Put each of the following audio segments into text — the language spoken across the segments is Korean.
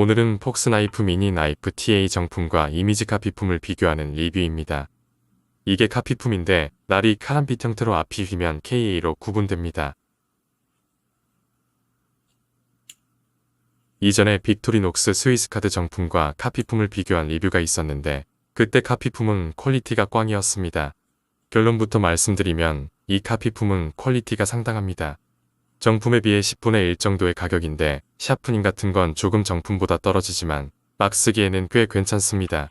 오늘은 폭스나이프 미니 나이프 TA 정품과 이미지 카피품을 비교하는 리뷰입니다. 이게 카피품인데 날이 카람빛 형태로 앞이 휘면 KA로 구분됩니다. 이전에 빅토리녹스 스위스카드 정품과 카피품을 비교한 리뷰가 있었는데 그때 카피품은 퀄리티가 꽝이었습니다. 결론부터 말씀드리면 이 카피품은 퀄리티가 상당합니다. 정품에 비해 10분의 1 정도의 가격인데 샤프닝 같은 건 조금 정품보다 떨어지지만 막 쓰기에는 꽤 괜찮습니다.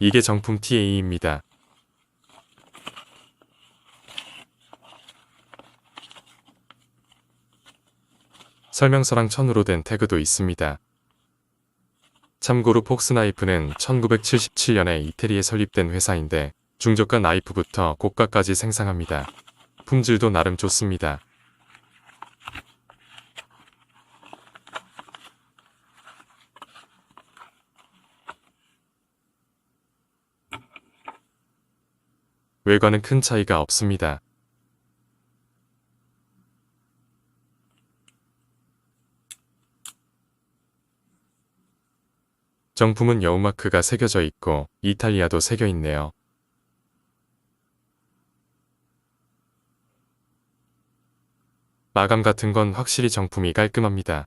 이게 정품 TA입니다. 설명서랑 천으로 된 태그도 있습니다. 참고로 폭스나이프는 1977년에 이태리에 설립된 회사인데 중저가 나이프부터 고가까지 생산합니다. 품질도 나름 좋습니다. 외관은 큰 차이가 없습니다. 정품은 여우마크가 새겨져 있고 이탈리아도 새겨 있네요. 마감 같은 건 확실히 정품이 깔끔합니다.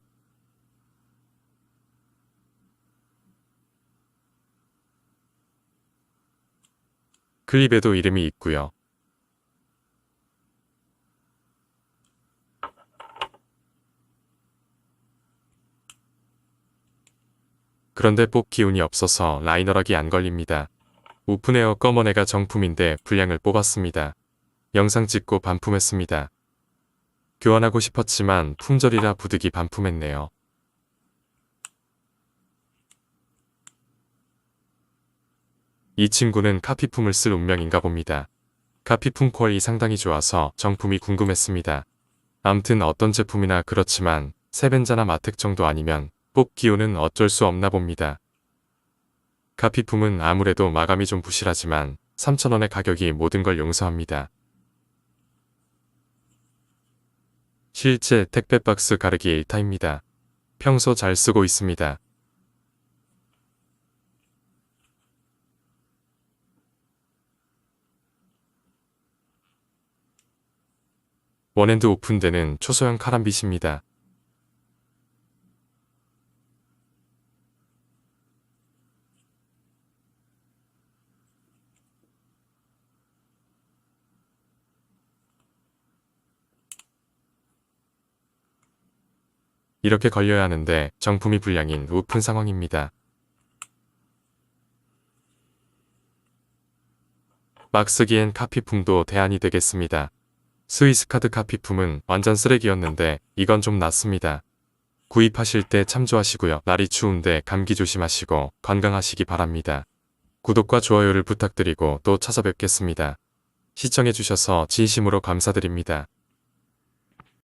클립에도 이름이 있고요. 그런데 뽑 기 운이 없어서 라이너락이 안 걸립니다. 오픈에어 검은 애가 정품인데 분량을 뽑았습니다. 영상 찍고 반품했습니다. 교환하고 싶었지만 품절이라 부득이 반품했네요. 이 친구는 카피품을 쓸 운명인가 봅니다. 카피품 퀄이 상당히 좋아서 정품이 궁금했습니다. 암튼 어떤 제품이나 그렇지만 세벤자나 마텍 정도 아니면 뽑기운은 어쩔 수 없나 봅니다. 카피품은 아무래도 마감이 좀 부실하지만 3,000원의 가격이 모든 걸 용서합니다. 실제 택배 박스 가르기 1타입니다. 평소 잘 쓰고 있습니다. 원핸드 오픈되는 초소형 카람빗입니다. 이렇게 걸려야 하는데 정품이 불량인 오픈 상황입니다. 막 쓰기엔 카피품도 대안이 되겠습니다. 스위스카드 카피품은 완전 쓰레기였는데 이건 좀 낫습니다. 구입하실 때 참조하시고요. 날이 추운데 감기 조심하시고 건강하시기 바랍니다. 구독과 좋아요를 부탁드리고 또 찾아뵙겠습니다. 시청해주셔서 진심으로 감사드립니다.